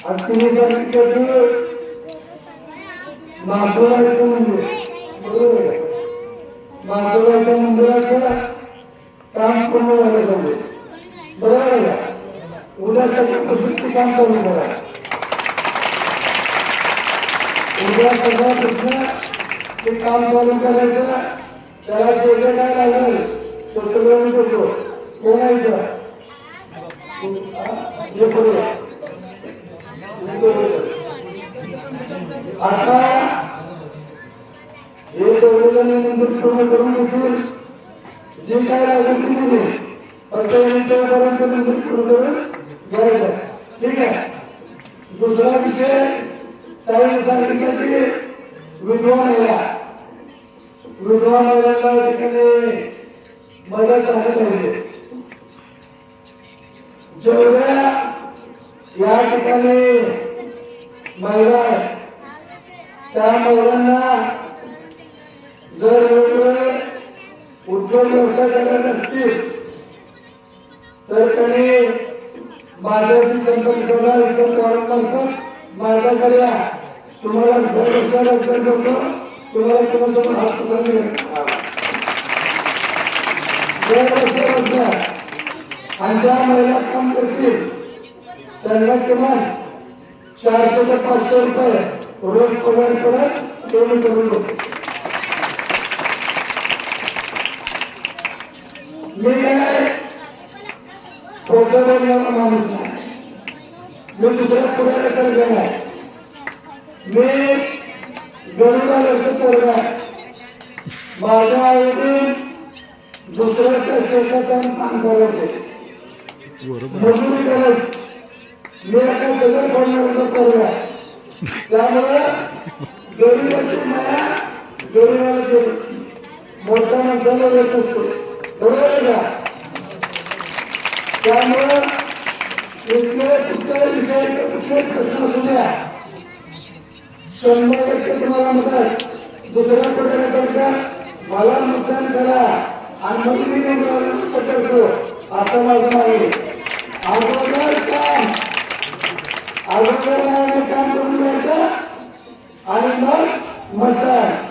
आणि तुम्ही सांगितलं महादेवाचं मंदिर बरोबर आहे महादेवाच्या मंदिराचं काम पूर्ण झालं पाहिजे बरोबर आहे का उद्यासाठी प्रसिद्ध काम करून करा उद्या सगळ्यापेक्षा ते काम चालू करायचं त्याला जे काय लागेल तो सगळं आता हे दोघेजण पूर्ण करून घेतील जे काय लागेल ते दिले फक्त यांच्यापर्यंत मंदिर पूर्ण करून घ्यायचं ठीक आहे दुसरा विषय ताईने सांगितलं की विधवा महिला विधवा महिलांना ठिकाणी मदत झाली पाहिजे. जेवढ्या या ठिकाणी महिला आहेत, त्या महिलांना जर वेगवेगळे उद्योग व्यवसाय करायचे असतील तर त्यांनी माझ्याशी संपर्क साधा इतर वारंवार माझ्याकडे या. तुम्हाला घर बसल्या लक्षात ठेवतो तुम्हाला तुम्हाला हात पकडले घर बसल्या बसल्या. आणि ज्या महिला काम करतील त्यांना किमान चारशे ते पाचशे रुपये रोज पगार करत पेमेंट करून देतो. मी काय फोटो बनवणारा माणूस नाही. मी दुसऱ्या पुढाऱ्याकडे गेलाय मी गरुडा लक्ष करणार माझ्या आईने दुसऱ्याच्या शेतात काम करत होते मी त्यामुळे गरीबाची माया गरीबाला देत असते. मोठ्या माणसाला देत असतो. बरोबर आहे का? त्यामुळं इथले विषयाचे कुठले प्रश्न असू द्या. शंभर टक्के तुम्हाला दुसऱ्या कुठल्या मला मतदान करा. आणि मग मी निवडून करतो. असं माझं आहे. अगोदर काम अगोदर काम करून घ्यायचं आणि मग मतदान.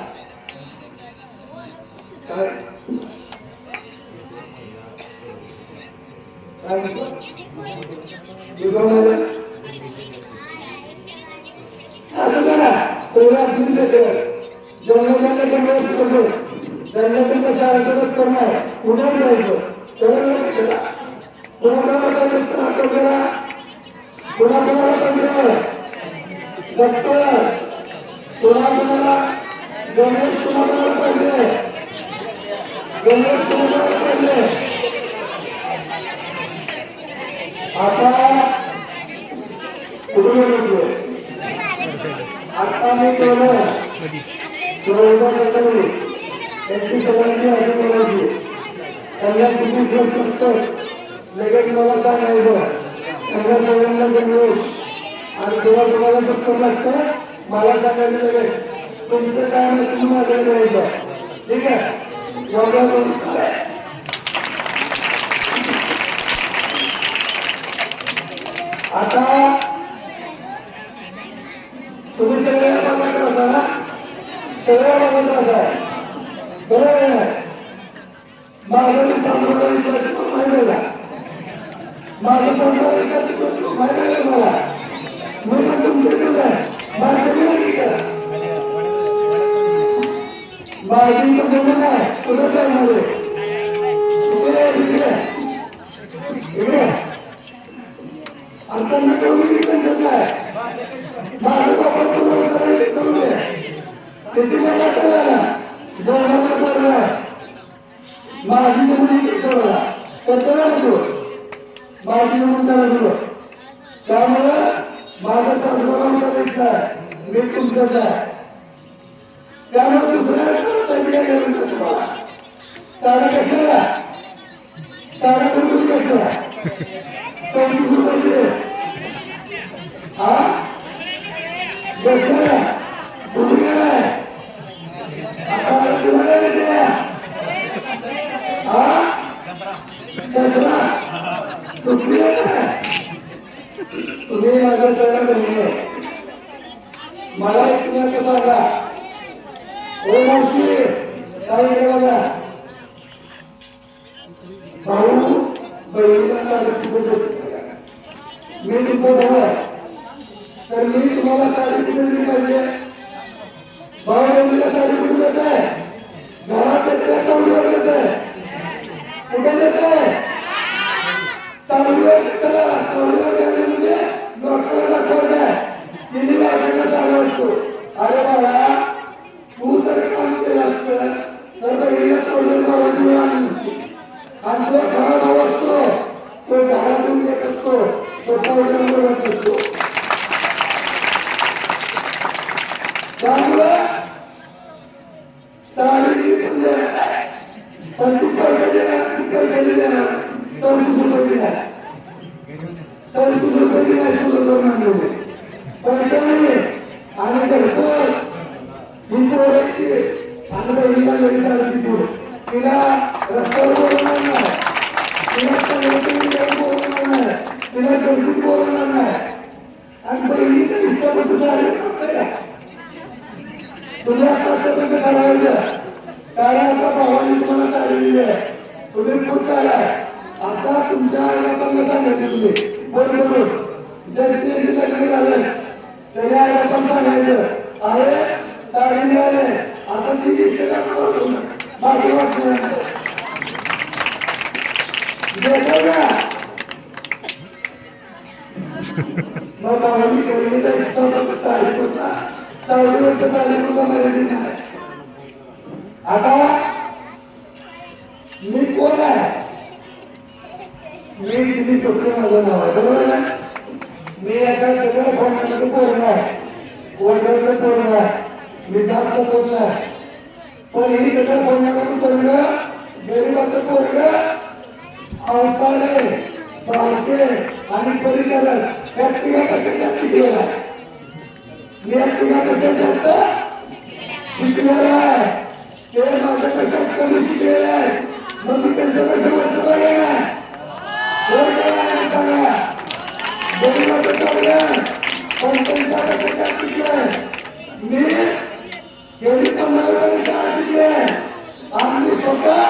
तुम्हाला गणेश तुम्हाला पाहिजे गणेश तुम्हाला पाहिजे आता कुठून येतो आता मी केलं चौदा सकाळी त्यांची सगळ्यांची आधी बोलायची त्यांना किती दिवस फक्त लगेच मला काय नाही त्यांना सगळ्यांना जमवून आणि तेव्हा तुम्हाला चक्कर लागतं मला सांगायला लगेच. तुमचं काय नाही तुम्ही माझ्याकडे यायचं ठीक आहे? एवढ्या दोन आता तुम्ही सगळ्या बघत राहता ना. सगळ्या बघत राहता くださいまで。साडे कशाला साडे कुठून कशाला चौतीस रुपये हा बसला कुठे गेलाय आता तुला येते हा दसरा चुकली आहे तुम्ही माझ्या सगळ्या बहिणी आहे. मला एक तुम्हाला सांगा हो मावशी काय इकडे बघा भाऊ बहिणीला साडी मी तिथं भाऊ आहे. तर मी तुम्हाला साडी कुठे पाहिजे? भाऊ बहिणीला साडी कुठे देत आहे? घरात त्याला चौलीवर देत आहे. कुठे देत आहे? चालूवर चला चालूवर द्यायला म्हणजे लोकांना दाखवायचं आहे. तिन्ही बायकांना सांगायचो? अरे बाळा तू जर काम केलं असतं तर बहिणीला चालूवर मारायची आणि जो घराला भाव असतो तो घरातून येत असतो तो चालूवर येत असतो तिला गर्दीत बोलवणार नाही. आणि बहिणीच्या हिस्सामध्ये साडी तुझ्या कर्तव्य ठरवायचं कारण आता भावाने तुम्हाला साडी आहे. तुम्ही खूप आता तुमच्या आईबापांना सांगायचं तुम्ही बरोबर लग्न झालं तरी आईबापांना सांगायचं. अरे साडी मिळाले. आता ती दिसते करतो वाटत. आता मी कोण आहे? मी दिली चोपडे माझं नाव आहे बरोबर आहे मी एका सगळ्या फोनामध्ये पूर्ण आहे. वडिलांचं पूर्ण आहे. मी जास्त पूर्ण आहे पण ही सगळ्या फोनामध्ये पूर्ण गरीबाचं पूर्ण अवतारे बाळके आणि परिचारक या तिघा कशाच्या शिकलेला मी या तिघा कशा जास्त? शिकलेला आहे. ते माझ्या कशात कमी शिकलेले आहे? मग मी त्यांच्या कसं वाचलं सांगा? चाललं पण शिकलोय मी? गेली पंधरा वर्ष शाळा शिकले आम्ही स्वतः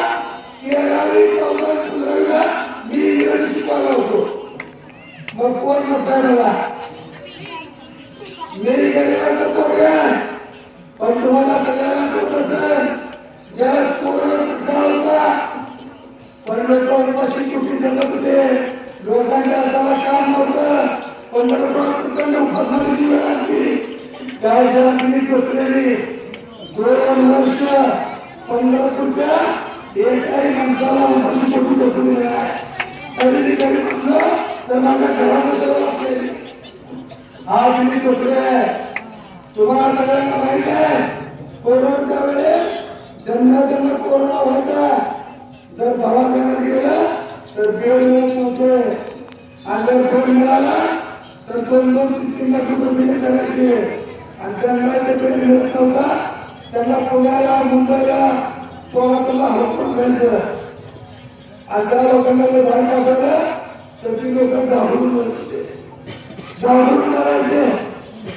तेरावी चौदा पंधरावीला मी इंग्रजी शिकवायला होतो. मग कोण म्हणताय मला मी गरीबाचं पोरगा पण तुम्हाला सगळ्यांना होत असेल ज्यावेळेस कोरोना सुद्धा होता पंढरपूरपाशी कुठे जगत होते लोकांच्या हाताला काम नव्हतं पंधरा प्रचंड उपासनाची वेळ आली काय जरा मी टोचलेली सगळ्यांना माहीत आहे कोरोनाच्या वेळेस ज्यांना ज्यांना कोरोना व्हायचा जर दवाखान्यात गेलं तर बेड मिळत नव्हते आणि जर बेड मिळाला तर दोन दोन तीन लाख रुपये करायचे आणि ज्यांना ते बेड मिळत नव्हता त्यांना पुण्याला मुंबईला सोलापूरला हलपून आणि त्या लोकांना जर बाहेर टाकायचं तर ती लोक घाबरून घाबरून करायचे.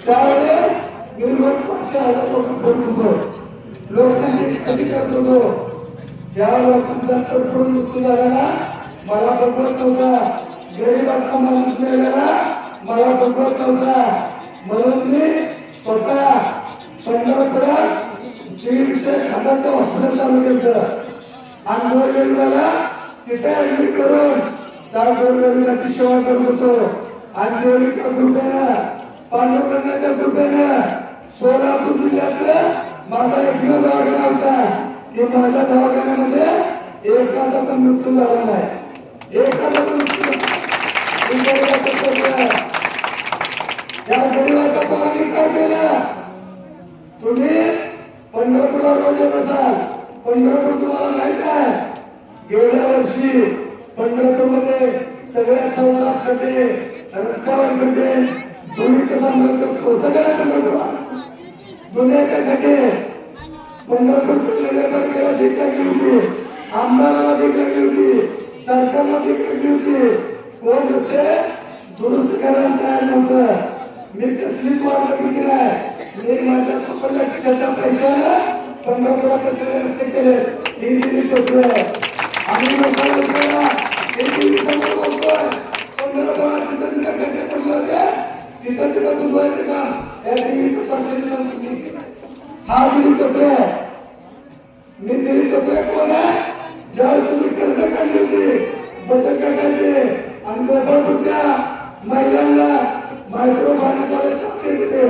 त्यावेळेस निर्भर पाचशे हजार लोक फोन होतो. लोकांची कधी करत होतो. ज्या लोकांचा तडफडून मृत्यू झाला ना मला बघवत नव्हता. गरीबाचा माणूस मिळाला मला बघवत नव्हता. म्हणून मी स्वतः पंढरपुरात दीडशे खाटाचं हॉस्पिटल चालू केलं. आणि गोरगरिबाला तिथे ऍडमिट करून त्या गोरगरिबाची सेवा करत होतो. आणि देवीच्या कृपेनं पांडुरंगाच्या कृपेनं सोलापूर जिल्ह्यातलं माझा एकमेव दवाखाना होता. की माझ्या दवाखान्यामध्ये एकाचा पण मृत्यू झाला नाही एकाचा पण मृत्यू त्या गरीबाचा पोरांनी काय केलं? तुम्ही पंढरपूरला रोज येत असाल. पंढरपूर तुम्हाला माहीत आहे. गेल्या वर्षी पंढरपूरमध्ये सगळ्या चौदा खड्डे रस्त्यावर खड्डे कसा साम्राज्य होतं का नाही पंढरपुरात दुनियाच्या खड्डे पंढरपूरच्या नगरपालिकेला भीक लागली होती. आमदाराला भीक लागली होती. सरकारला भीक लागली होती. कोण नुसते दुरुस्त करायला तयार नव्हतं. मी कसलीच वाट बघितली नाही. मी माझ्या स्वतःच्या खिशाच्या पैशानं पंढरपुरात सगळे रस्ते केले. ही दिली आम्ही लोकांना विचारला, हे बोलतोय पंढरपुरात तिथं तिथं खड्डे पडले होते तिथं तिथं बुजवायचं काम हा दिली टोकले मी कोण आहे? ज्यावेळेस तुम्ही कर्ज काढली होती बचत गटाचे आणि गटाच्या महिलांना मायक्रो फायनान्स टाकले होते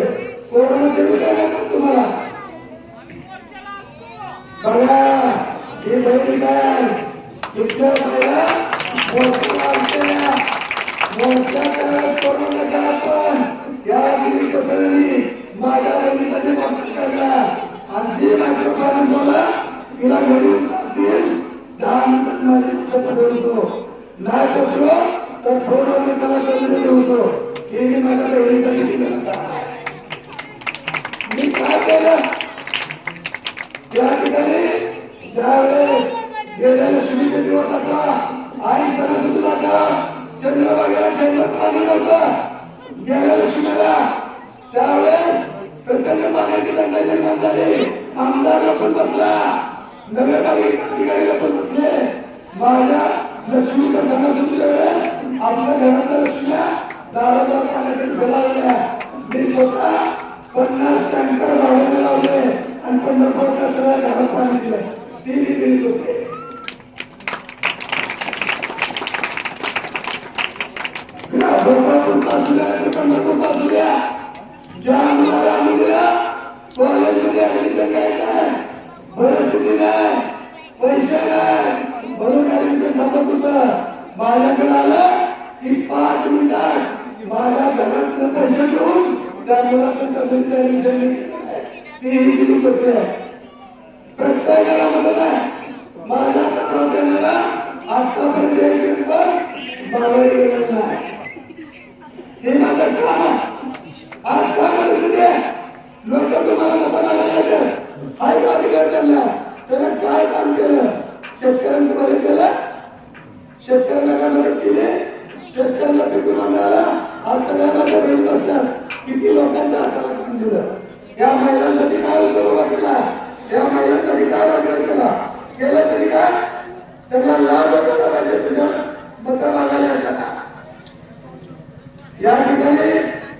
कोरोनाचे नाही पोचलो तर थोडं मी त्याला कर्ज होतो हे मी माझ्या बहिणीसाठी दिलं मी काय केलं? त्या ठिकाणी ज्यावेळेस गेल्या लक्ष्मीचे दिवस आता आई सरस्वती जाता चंद्रबागेला टेंडर पाणी नव्हतं गेल्या लक्ष्मीला त्यावेळेस प्रचंड पाण्याची टंचाई निर्माण झाली. आमदार पण बसला नगरपालिका अधिकारीला पण बसले. माझ्या लक्ष्मीच्या सणासुदीच्या वेळेस आपल्या घरातल्या लक्ष्म्या दारादार पाण्यासाठी गलावल्या मी स्वतः पन्नास टँकर भाड्याने लावले आणि पंढरपूरच्या सगळ्या घरात पाणी दिलं. ती मी दिली होते. भोपाळपूरचा असू द्या ज्या मुलाला आम्ही दिला कॉलेजमध्ये ऍडमिशन घ्यायचं आहे परिस्थिती नाही जमत होत माझ्याकडे आलं की पाच मिनिटात माझ्या घरातलं पैसे घेऊन त्या मुलाचं कॉलेजचं ऍडमिशन तीही दिली होते प्रत्येक घरामध्ये नाही माझ्या तक्रार देणारा आतापर्यंत एक पण मागायला गेलेला नाही. हे माझं काम आज काय परिस्थिती आहे लोक तुम्हाला मतदानाला येतात हाय का अधिकार त्यांना. त्याने काय काम केलं? शेतकऱ्यांचं बरं केलं? शेतकऱ्यांना काय मदत केली शेतकऱ्यांना पिकून मिळाला आज सगळ्यांना माझ्या असतात किती लोकांच्या हाताला काम दिलं. या महिलांसाठी काय उपयोग केला या महिलांसाठी काय वापर केला केलं तरी काय? त्यांना लाभ मिळाला पाहिजे तुझ्या मत मागायला येताना या ठिकाणी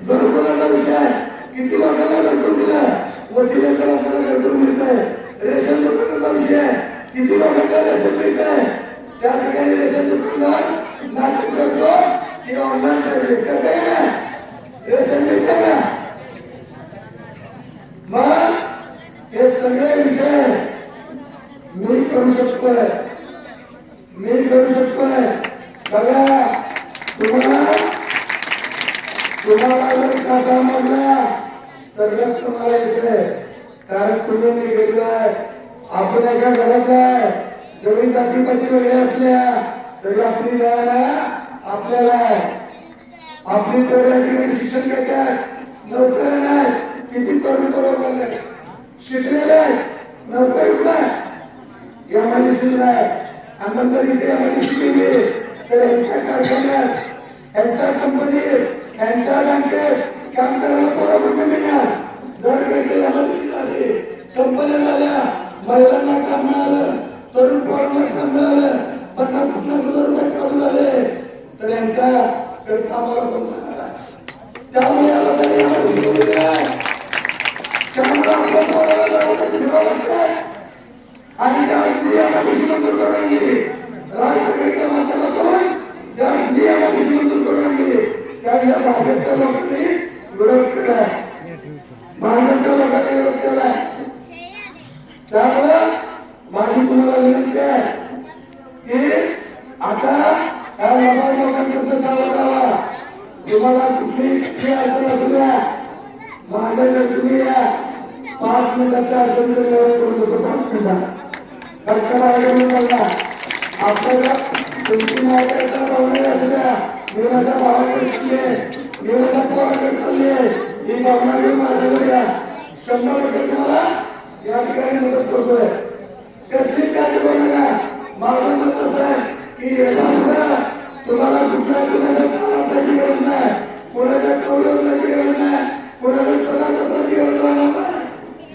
घरकुलाचा विषय आहे. किती लोकांना घरकुल दिलं? वशिलेच्या लोकांना घरकुल मिळत आहे रेशन दुकानाचा विषय आहे. किती लोकांना रेशन मिळत आहे त्या ठिकाणी रेशन दुकानदार नाटक करतो की ऑनलाईन पेमेंट करता येणार रेशन मिळतं का मग हे सगळे विषय मी करू शकतोय मी करू शकतोय बघा तुम्हाला तुम्हाला जर काटा मारला तरच तुम्हाला येते कारण तुम्ही मी गेलो आहे आपण एका घरात आहे जरी जातीपाती वेगळ्या असल्या तरी आपली जायला आपल्याला आहे. आपली तर या ठिकाणी शिक्षण घेतात नोकऱ्या नाही किती बरोबर नाही शिकलेले आहेत. नोकरी नाही एमआयडीसी नाही आणि नंतर इथे एमआयडीसी केली तर यांच्या कारखान्यात यांच्या कंपनीत यांच्या बँकेत काम करायला पोरापुरते मिळणार जर काही एमआयडीसी झाली कंपन्या झाल्या. महिलांना काम मिळालं. तरुण पोरांना काम मिळालं. पन्नास पन्नास हजार रुपये काम झाले. तर यांच्या कामाला पण त्यामुळे याला तरी एमआयडीसी केलेली आहे. त्यामुळे आपल्या पोराला जाऊन फिरावं लागतं आणि त्या स्त्रियांना करून दिली राजकारणाच्या माध्यमातून ज्या स्त्रियांना कशी करून गेले त्या भाजपच्या लोकांनी विरोध केला भाजपच्या लोकांनी विरोध केला त्यामुळं माझी तुम्हाला विनंती आहे की आता या व्यापार लोकांकडे सावध राहा तुम्हाला कुठली अडचण असू द्या माझ्याकडे तुम्ही या पाच मिनिटाच्या अडचण तरी करून देतो पाच मिनिटात सरकार आयोजन करणार आपल्याला तुमची नायकाचा पाहुणे असल्या देवाच्या भावाकडे चाललीये देवाच्या पोराकडे चाललीये ही भावना घेऊन माझ्याकडे या. शंभर टक्के तुम्हाला या ठिकाणी मदत करतोय. कसलीच काळजी गरज नाही. कुणाच्या कौरवासाठी गरज नाही.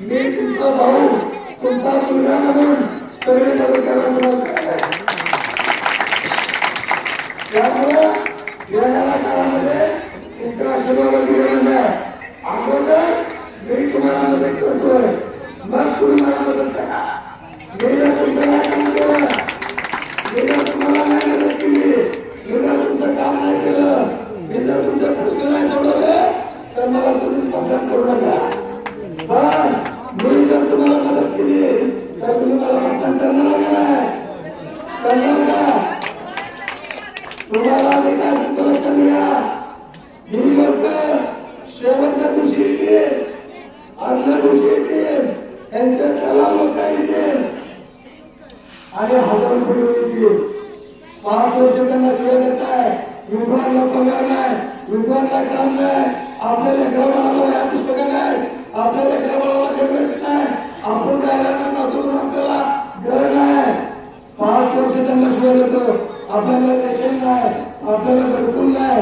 मी तुमचा भाऊ तुमचा मुलगा म्हणून? होतो. आपल्याला रेशन नाही. आपल्याला भरपूर नाही.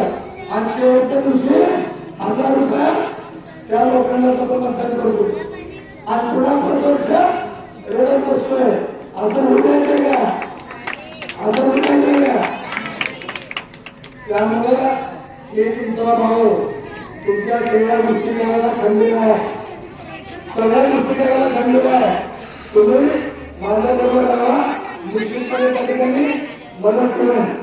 आणि शेवटच्या दिवशी हजार रुपये त्या लोकांना सुद्धा मतदान करू. आणि पुढा पाच वर्ष रडत बसतोय. असं होते का? असं होते का? त्यामुळे हे तुमचा भाऊ तुमच्या सगळ्या गोष्टी करायला खंडित आहे. सगळ्या गोष्टी पुस्तकाला खंडित आहे. तुम्ही माझ्याबरोबर राहा. निश्चितपणे त्या ठिकाणी मदत करून